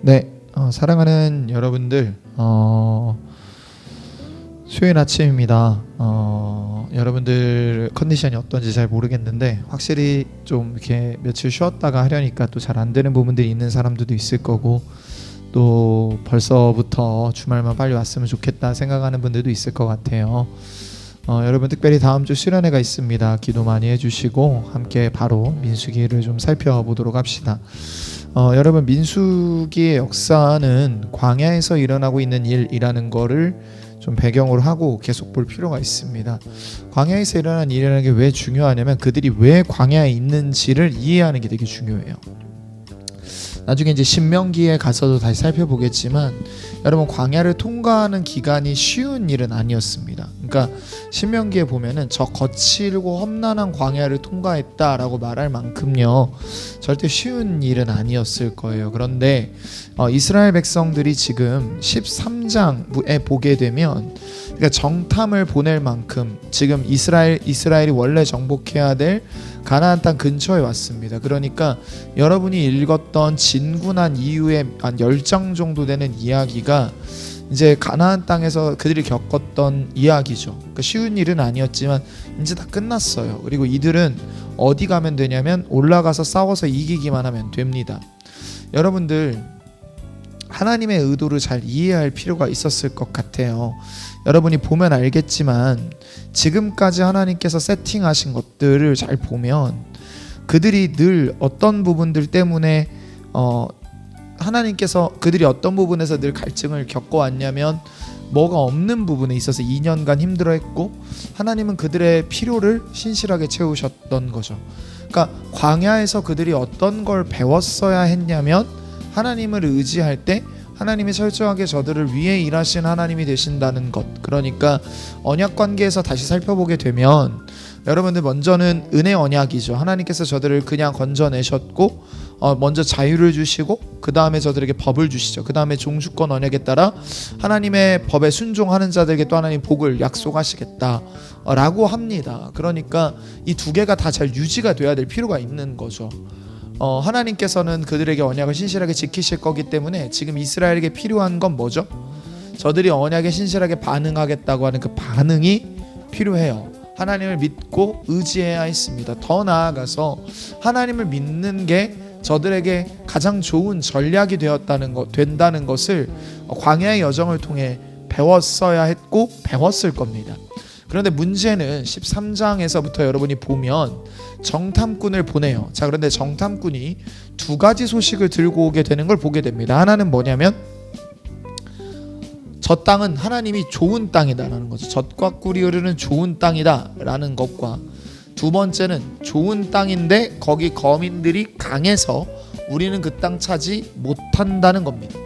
네, 어, 사랑하는 여러분들, 어, 수요일 아침입니다. 어, 여러분들 컨디션이 어떤지 잘 모르겠는데 확실히 좀 이렇게 며칠 쉬었다가 하려니까 또 잘 안 되는 부분들이 있는 사람들도 있을 거고 또 벌써부터 주말만 빨리 왔으면 좋겠다 생각하는 분들도 있을 것 같아요. 어, 여러분 특별히 다음 주 수련회가 있습니다. 기도 많이 해주시고 함께 바로 민수기를 좀 살펴보도록 합시다. 어, 여러분 민수기의 역사는 광야에서 일어나고 있는 일이라는 거를 좀 배경으로 하고 계속 볼 필요가 있습니다. 광야에서 일어난 일이라는 게 왜 중요하냐면 그들이 왜 광야에 있는지를 이해하는 게 되게 중요해요. 나중에 이제 신명기에 가서도 다시 살펴보겠지만 여러분 광야를 통과하는 기간이 쉬운 일은 아니었습니다. 그러니까 신명기에 보면은 저 거칠고 험난한 광야를 통과했다라고 말할 만큼요 절대 쉬운 일은 아니었을 거예요. 그런데 어, 이스라엘 백성들이 지금 13장에 보게 되면 그러니까 정탐을 보낼 만큼 지금 이스라엘 이스라엘이 원래 정복해야 될 가나안 땅 근처에 왔습니다. 그러니까 여러분이 읽었던 진군한 이후에 한 10장 정도 되는 이야기가 이제 가나안 땅에서 그들이 겪었던 이야기죠. 그러니까 쉬운 일은 아니었지만 이제 다 끝났어요. 그리고 이들은 어디 가면 되냐면 올라가서 싸워서 이기기만 하면 됩니다. 여러분들 하나님의 의도를 잘 이해할 필요가 있었을 것 같아요. 여러분이 보면 알겠지만 지금까지 하나님께서 세팅하신 것들을 잘 보면 그들이 늘 어떤 부분들 때문에 어 하나님께서 그들이 어떤 부분에서 늘 갈증을 겪어왔냐면 뭐가 없는 부분에 있어서 2년간 힘들어했고 하나님은 그들의 필요를 신실하게 채우셨던 거죠. 그러니까 광야에서 그들이 어떤 걸 배웠어야 했냐면 하나님을 의지할 때 하나님이 철저하게 저들을 위해 일하신 하나님이 되신다는 것. 그러니까 언약 관계에서 다시 살펴보게 되면 여러분들 먼저는 은혜 언약이죠. 하나님께서 저들을 그냥 건져내셨고 어, 먼저 자유를 주시고 그 다음에 저들에게 법을 주시죠. 그 다음에 종주권 언약에 따라 하나님의 법에 순종하는 자들에게 또 하나님 복을 약속하시겠다라고 합니다. 그러니까 이 두 개가 다 잘 유지가 돼야 될 필요가 있는 거죠. 어, 하나님께서는 그들에게 언약을 신실하게 지키실 거기 때문에 지금 이스라엘에게 필요한 건 뭐죠? 저들이 언약에 신실하게 반응하겠다고 하는 그 반응이 필요해요. 하나님을 믿고 의지해야 했습니다. 더 나아가서 하나님을 믿는 게 저들에게 가장 좋은 전략이 되었다는 것 된다는 것을 광야의 여정을 통해 배웠어야 했고 배웠을 겁니다. 그런데 문제는 13장에서부터 여러분이 보면 정탐꾼을 보내요. 자, 그런데 정탐꾼이 두 가지 소식을 들고 오게 되는 걸 보게 됩니다. 하나는 뭐냐면 저 땅은 하나님이 좋은 땅이다라는 거죠. 젖과 꿀이 흐르는 좋은 땅이다라는 것과 두 번째는 좋은 땅인데 거기 거민들이 강해서 우리는 그 땅 차지 못한다는 겁니다.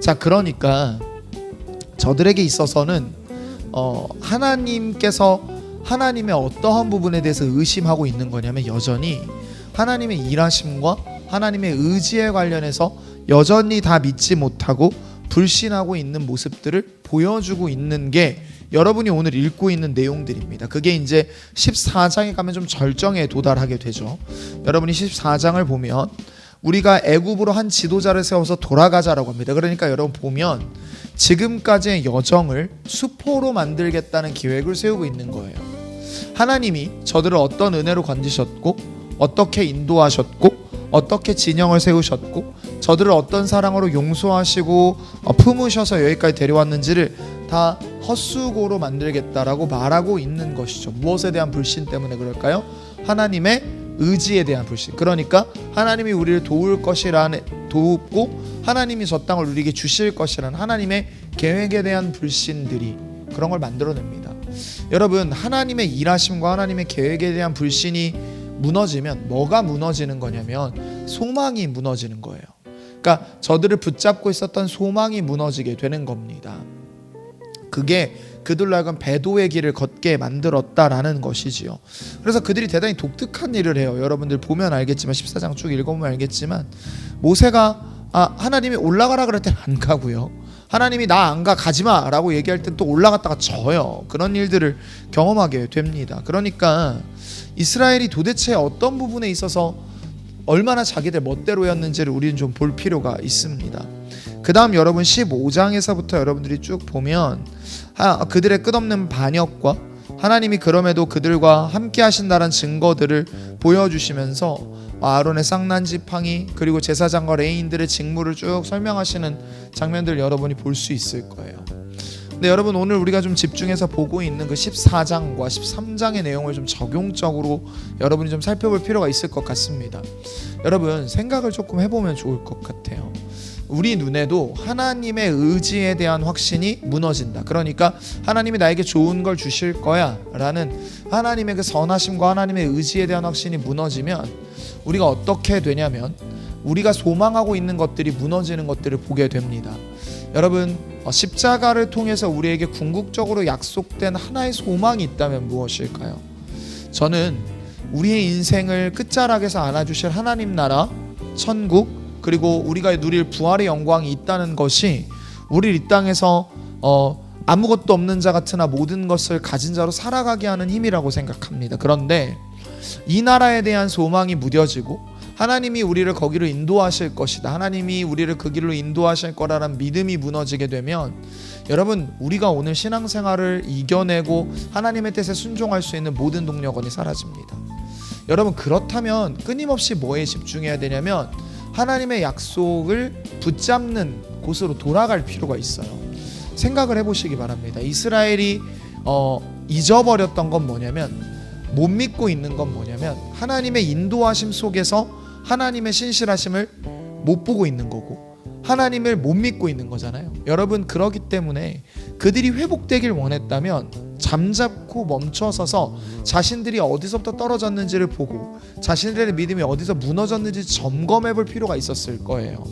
자, 그러니까 저들에게 있어서는 어, 하나님께서 하나님의 어떠한 부분에 대해서 의심하고 있는 거냐면 여전히 하나님의 일하심과 하나님의 의지에 관련해서 여전히 다 믿지 못하고 불신하고 있는 모습들을 보여주고 있는 게 여러분이 오늘 읽고 있는 내용들입니다. 그게 이제 14장에 가면 좀 절정에 도달하게 되죠. 여러분이 14장을 보면 우리가 애굽으로 한 지도자를 세워서 돌아가자라고 합니다. 그러니까 여러분 보면 지금까지의 여정을 수포로 만들겠다는 계획을 세우고 있는 거예요. 하나님이 저들을 어떤 은혜로 건지셨고 어떻게 인도하셨고 어떻게 진영을 세우셨고 저들을 어떤 사랑으로 용서하시고 어, 품으셔서 여기까지 데려왔는지를 다 헛수고로 만들겠다라고 말하고 있는 것이죠. 무엇에 대한 불신 때문에 그럴까요? 하나님의 의지에 대한 불신. 그러니까 하나님이 우리를 도울 것이라는 돕고 하나님이 저 땅을 우리에게 주실 것이라는 하나님의 계획에 대한 불신들이 그런 걸 만들어냅니다. 여러분 하나님의 일하심과 하나님의 계획에 대한 불신이 무너지면 뭐가 무너지는 거냐면 소망이 무너지는 거예요. 그러니까 저들을 붙잡고 있었던 소망이 무너지게 되는 겁니다. 그게 그들로 하여금 배도의 길을 걷게 만들었다라는 것이지요. 그래서 그들이 대단히 독특한 일을 해요. 여러분들 보면 알겠지만 14장 쭉 읽어보면 알겠지만 모세가 아 하나님이 올라가라 그럴 땐 안 가고요. 하나님이 나 안 가 가지마라고 얘기할 땐 또 올라갔다가 져요. 그런 일들을 경험하게 됩니다. 그러니까 이스라엘이 도대체 어떤 부분에 있어서 얼마나 자기들 멋대로였는지를 우리는 좀 볼 필요가 있습니다. 그 다음 여러분 15장에서부터 여러분들이 쭉 보면 하, 그들의 끝없는 반역과 하나님이 그럼에도 그들과 함께 하신다는 증거들을 보여주시면서 아론의 쌍난 지팡이 그리고 제사장과 레인들의 직무를 쭉 설명하시는 장면들 여러분이 볼 수 있을 거예요. 근데 여러분 오늘 우리가 좀 집중해서 보고 있는 그 14장과 13장의 내용을 좀 적용적으로 여러분이 좀 살펴볼 필요가 있을 것 같습니다. 여러분 생각을 조금 해보면 좋을 것 같아요. 우리 눈에도 하나님의 의지에 대한 확신이 무너진다. 그러니까 하나님이 나에게 좋은 걸 주실 거야 라는 하나님의 그 선하심과 하나님의 의지에 대한 확신이 무너지면 우리가 어떻게 되냐면 우리가 소망하고 있는 것들이 무너지는 것들을 보게 됩니다. 여러분 어, 십자가를 통해서 우리에게 궁극적으로 약속된 하나의 소망이 있다면 무엇일까요? 저는 우리의 인생을 끝자락에서 안아주실 하나님 나라, 천국 그리고 우리가 누릴 부활의 영광이 있다는 것이 우리 이 땅에서 어, 아무것도 없는 자 같으나 모든 것을 가진 자로 살아가게 하는 힘이라고 생각합니다. 그런데 이 나라에 대한 소망이 무뎌지고 하나님이 우리를 거기로 인도하실 것이다. 하나님이 우리를 그 길로 인도하실 거라는 믿음이 무너지게 되면 여러분 우리가 오늘 신앙생활을 이겨내고 하나님의 뜻에 순종할 수 있는 모든 동력원이 사라집니다. 여러분 그렇다면 끊임없이 뭐에 집중해야 되냐면 하나님의 약속을 붙잡는 곳으로 돌아갈 필요가 있어요. 생각을 해보시기 바랍니다. 이스라엘이 어, 잊어버렸던 건 뭐냐면 못 믿고 있는 건 뭐냐면 하나님의 인도하심 속에서 하나님의 신실하심을 못 보고 있는 거고 하나님을 못 믿고 있는 거잖아요. 여러분 그러기 때문에 그들이 회복되길 원했다면 잠잡고 멈춰서서 자신들이 어디서부터 떨어졌는지를 보고 자신들의 믿음이 어디서 무너졌는지 점검해 볼 필요가 있었을 거예요.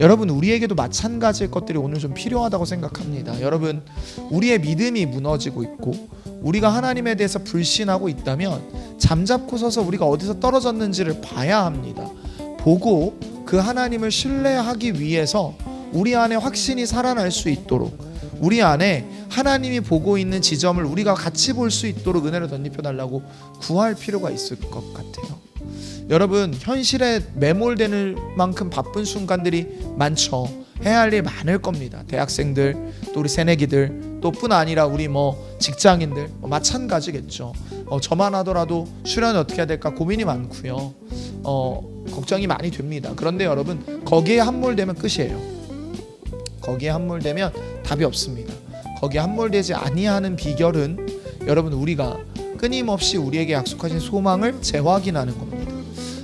여러분 우리에게도 마찬가지의 것들이 오늘 좀 필요하다고 생각합니다. 여러분 우리의 믿음이 무너지고 있고 우리가 하나님에 대해서 불신하고 있다면 잠잡고 서서 우리가 어디서 떨어졌는지를 봐야 합니다. 보고 그 하나님을 신뢰하기 위해서 우리 안에 확신이 살아날 수 있도록 우리 안에 하나님이 보고 있는 지점을 우리가 같이 볼 수 있도록 은혜를 덧입혀 달라고 구할 필요가 있을 것 같아요. 여러분 현실에 매몰되는 만큼 바쁜 순간들이 많죠. 해야 할 일 많을 겁니다. 대학생들, 또 우리 새내기들, 또 뿐 아니라 우리 뭐 직장인들 뭐 마찬가지겠죠. 어, 저만 하더라도 수련 어떻게 해야 될까 고민이 많고요. 어, 걱정이 많이 됩니다. 그런데 여러분 거기에 함몰되면 끝이에요. 거기에 함몰되면 답이 없습니다. 거기에 함몰되지 아니하는 비결은 여러분 우리가 끊임없이 우리에게 약속하신 소망을 재확인하는 겁니다.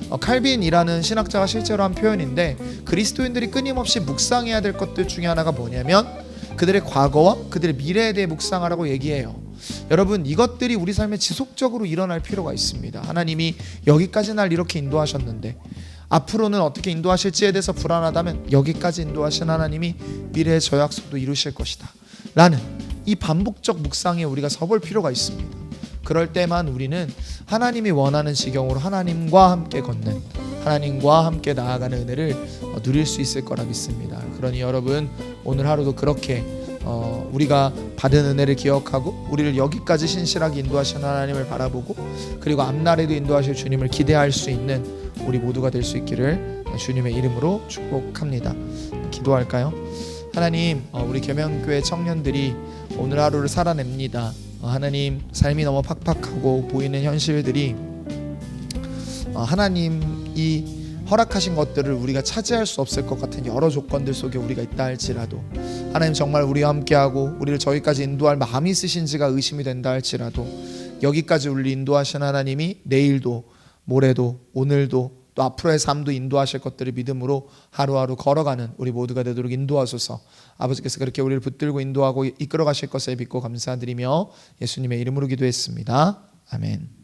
어, 칼빈이라는 신학자가 실제로 한 표현인데 그리스도인들이 끊임없이 묵상해야 될 것들 중에 하나가 뭐냐면 그들의 과거와 그들의 미래에 대해 묵상하라고 얘기해요. 여러분 이것들이 우리 삶에 지속적으로 일어날 필요가 있습니다. 하나님이 여기까지 날 이렇게 인도하셨는데 앞으로는 어떻게 인도하실지에 대해서 불안하다면 여기까지 인도하신 하나님이 미래의 저 약속도 이루실 것이다. 라는 이 반복적 묵상에 우리가 서볼 필요가 있습니다. 그럴 때만 우리는 하나님이 원하는 지경으로 하나님과 함께 걷는 하나님과 함께 나아가는 은혜를 어, 누릴 수 있을 거라 믿습니다. 그러니 여러분 오늘 하루도 그렇게 어, 우리가 받은 은혜를 기억하고 우리를 여기까지 신실하게 인도하신 하나님을 바라보고 그리고 앞날에도 인도하실 주님을 기대할 수 있는 우리 모두가 될 수 있기를 주님의 이름으로 축복합니다. 기도할까요? 하나님, 어, 우리 계명교회 청년들이 오늘 하루를 살아냅니다. 어, 하나님, 삶이 너무 팍팍하고 보이는 현실들이 어, 하나님이 허락하신 것들을 우리가 차지할 수 없을 것 같은 여러 조건들 속에 우리가 있다 할지라도 하나님 정말 우리와 함께하고 우리를 저기까지 인도할 마음이 있으신지가 의심이 된다 할지라도 여기까지 우리를 인도하신 하나님이 내일도 모레도 오늘도 또 앞으로의 삶도 인도하실 것들을 믿음으로 하루하루 걸어가는 우리 모두가 되도록 인도하소서 아버지께서 그렇게 우리를 붙들고 인도하고 이끌어 가실 것을 믿고 감사드리며 예수님의 이름으로 기도했습니다. 아멘.